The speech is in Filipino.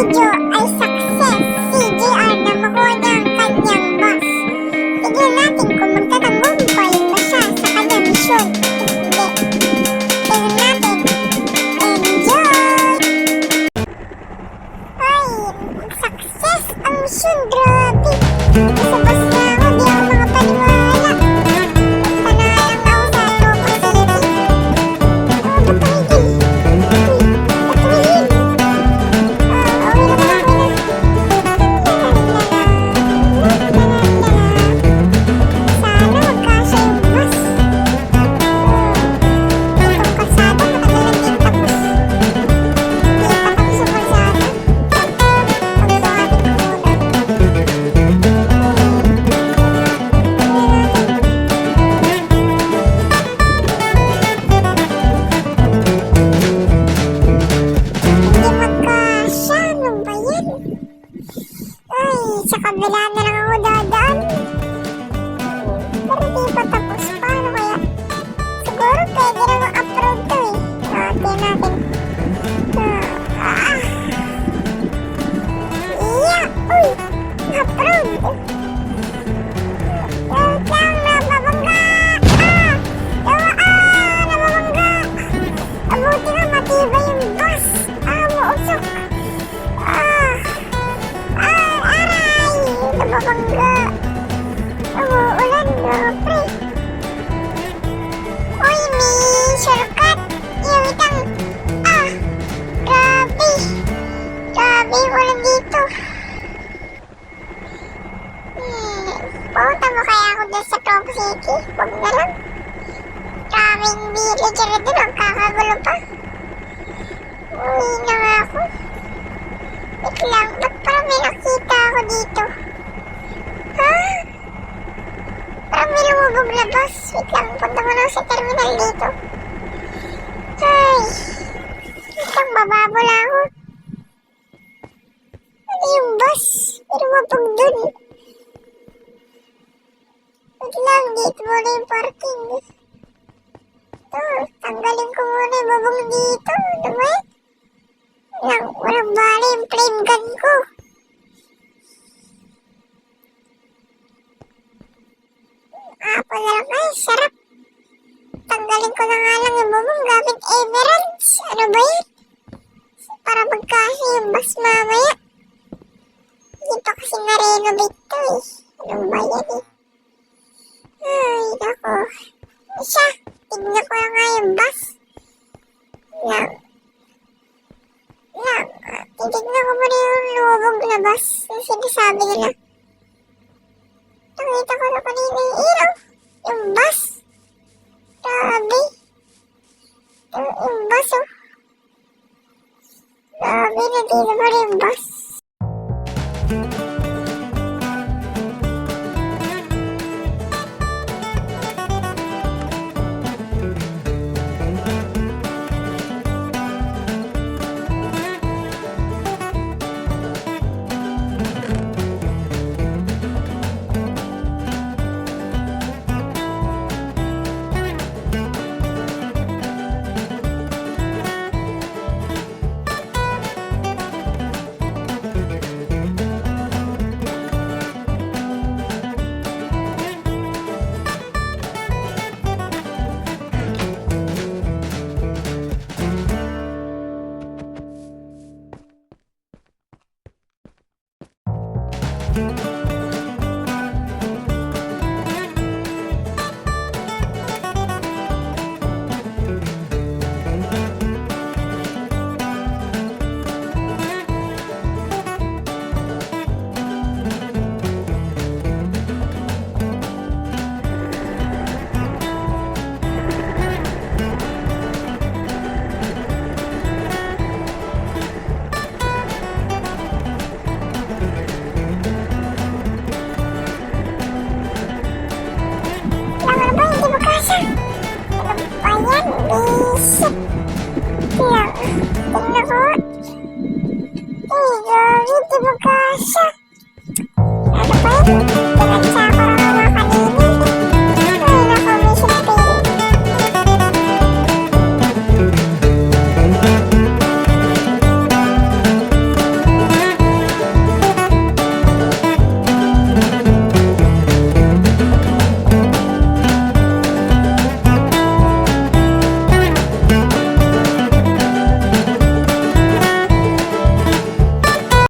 Future. Kabila na lang ako dadaan. Pero di pa tapos. Paano kaya? Siguro pwede lang upload to eh. Natin natin. Ah, ah. Iya! Uy! Upload! Dun sa Trop City? Huwag na lang. Kaming villager na dun, ang kakagulo pa. Uwi na nga ako. Wait lang, ba't parang may nakita ako dito? Ha? Parang may lumubog na bus. Wait lang, punta mo lang sa terminal dito. Ay, wait lang, bababol ako. Ano yung bus? May lumubog dun. Lang, dito muna yung parking. Ito, tanggalin ko muna yung babong dito. Ano ba yan? Walang, walang bala yung flame gun ko. Apo na lang ay, sarap. Tanggalin ko na nga lang yung babong gamit emeralds. Ano ba yan? Para magkasya yung bus mamaya. Hindi pa kasi na-renovate to eh. Ano ba eh? Ay, nako. Siya, tignan ko na nga yung bus. Lang. Lang, titignan ko muna yung lumubog na bus. Yung sinasabi nila. Nakita ko na kanina yung ilaw. Yung bus. Grabe. Yung, yung bus oh. Grabe, nandito pa rin yung bus. Lang Isip. Lang, tingnan ko. Eh, grabe, hindi mo kasya.